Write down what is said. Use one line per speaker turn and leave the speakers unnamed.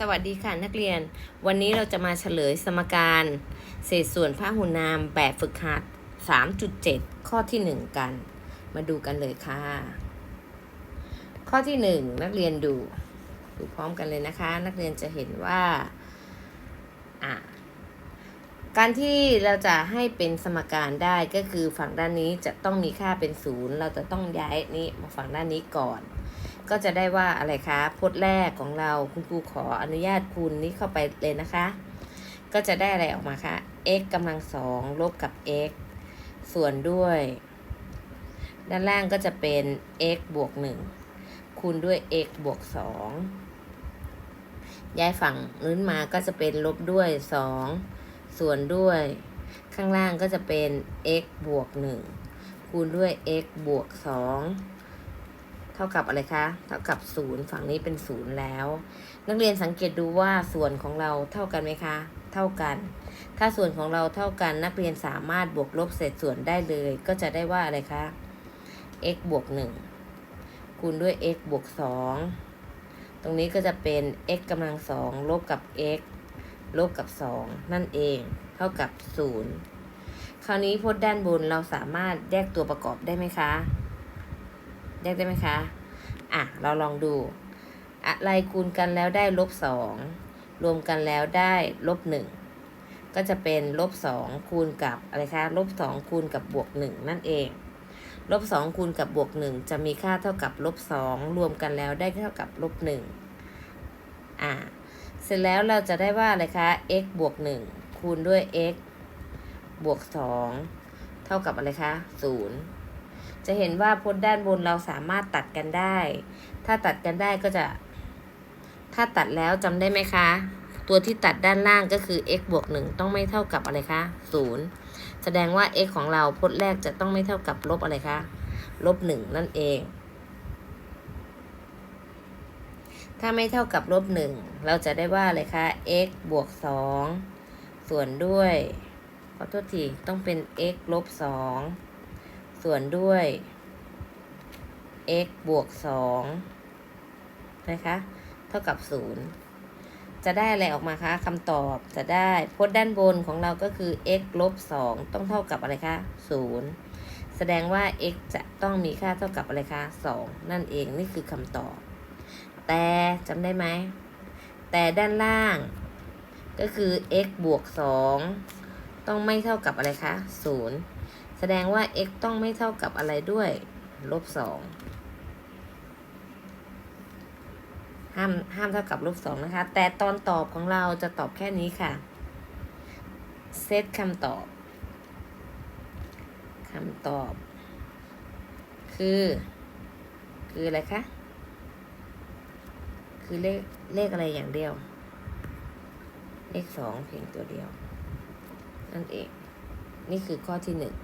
สวัสดีค่ะนักเรียน วันนี้เราจะมาเฉลยสมการ เศษส่วนพหุนามแบบฝึกหัด 3.7 ข้อที่ 1 กัน มาดูกันเลยค่ะ ข้อที่ 1 นักเรียนดู ดูพร้อมกันเลยนะคะ นักเรียนจะเห็นว่า การที่เราจะให้เป็นสมการได้ก็คือฝั่งด้านนี้จะต้องมีค่าเป็นศูนย์เราจะต้องย้ายนี้มาฝั่งด้านนี้ก่อน ก็จะได้ว่าอะไรคะพจน์แรกของเราคุณครูขออนุญาตคูณนี้เข้าไปเลยนะคะ ก็จะได้อะไรออกมาคะ x กำลังสองลบกับ x ส่วนด้วย ด้านล่างก็จะเป็น x บวก1คูณด้วย x บวก2ย้ายฝั่งนู้นมาก็จะเป็นลบด้วย2ส่วนด้วย ข้างล่างก็จะเป็น x บวก1คูณด้วย x บวก2 เท่ากับอะไรคะ เท่ากับศูนย์ฝั่งนี้เป็นศูนย์แล้ว นักเรียนสังเกตดูว่าส่วนของเราเท่ากันไหมคะ เท่ากัน ถ้าส่วนของเราเท่ากันนักเรียนสามารถบวกลบเศษส่วนได้เลย ก็จะได้ว่าอะไรคะ x บวก1คูณด้วย x บวก2ตรงนี้ก็จะเป็น x กำลังสองลบกับ x ลบกับ 2 นั่นเอง เท่ากับ 0 คราวนี้พจน์ด้านบนเราสามารถแยกตัวประกอบได้ไหมคะ แยกได้ไหมคะ อะ เราลองดู อะไรคูณกันแล้วได้ลบสองรวมกันแล้วได้ลบหนึ่งก็จะเป็นลบสองคูณกับอะไรคะลบสองคูณกับบวกหนึ่งนั่นเองลบสองคูณกับบวกหนึ่งจะมีค่าเท่ากับลบสองรวมกันแล้วได้เท่ากับลบหนึ่งอะเสร็จแล้วเราจะได้ว่าอะไรคะ x บวกหนึ่งคูณด้วย x บวกสองเท่ากับอะไรคะศูนย์ จะเห็นว่าพจน์ด้านบนเราสามารถตัดกันได้ ถ้าตัดกันได้ก็จะ ถ้าตัดแล้วจำได้ไหมคะ ตัวที่ตัดด้านล่างก็คือ x บวก1ต้องไม่เท่ากับอะไรคะ0แสดงว่า x ของเราพจน์แรกจะต้องไม่เท่ากับลบอะไรคะลบ1นั่นเอง ถ้าไม่เท่ากับลบ1เราจะได้ว่าอะไรคะ x บวก2ส่วนด้วย ขอโทษทีต้องเป็น x ลบ2 ส่วนด้วย x บวก2นะคะ เท่ากับ0จะได้อะไรออกมาคะคำตอบจะได้พจน์ด้านบนของเราก็คือ x ลบ2ต้องเท่ากับอะไรคะ0แสดงว่า x จะต้องมีค่าเท่ากับอะไรคะ2นั่นเองนี่คือคำตอบ แต่จำได้ไหม แต่ด้านล่าง ก็คือ x บวก2ต้องไม่เท่ากับอะไรคะ0 ดงว่า x ต้องไม่เท่ากับอะไรด้วย ลบ2ห้ามห้ามเท่ากับลบ2นะคะ แต่ตอนตอบของเราจะตอบแค่นี้ค่ะ เซตคำตอบคำตอบ คือ คืออะไรคะ คือเลขเลขอะไรอย่างเดียว เลขสองเพียงตัวเดียว นั่นเอง นี่คือข้อที่หนึ่ง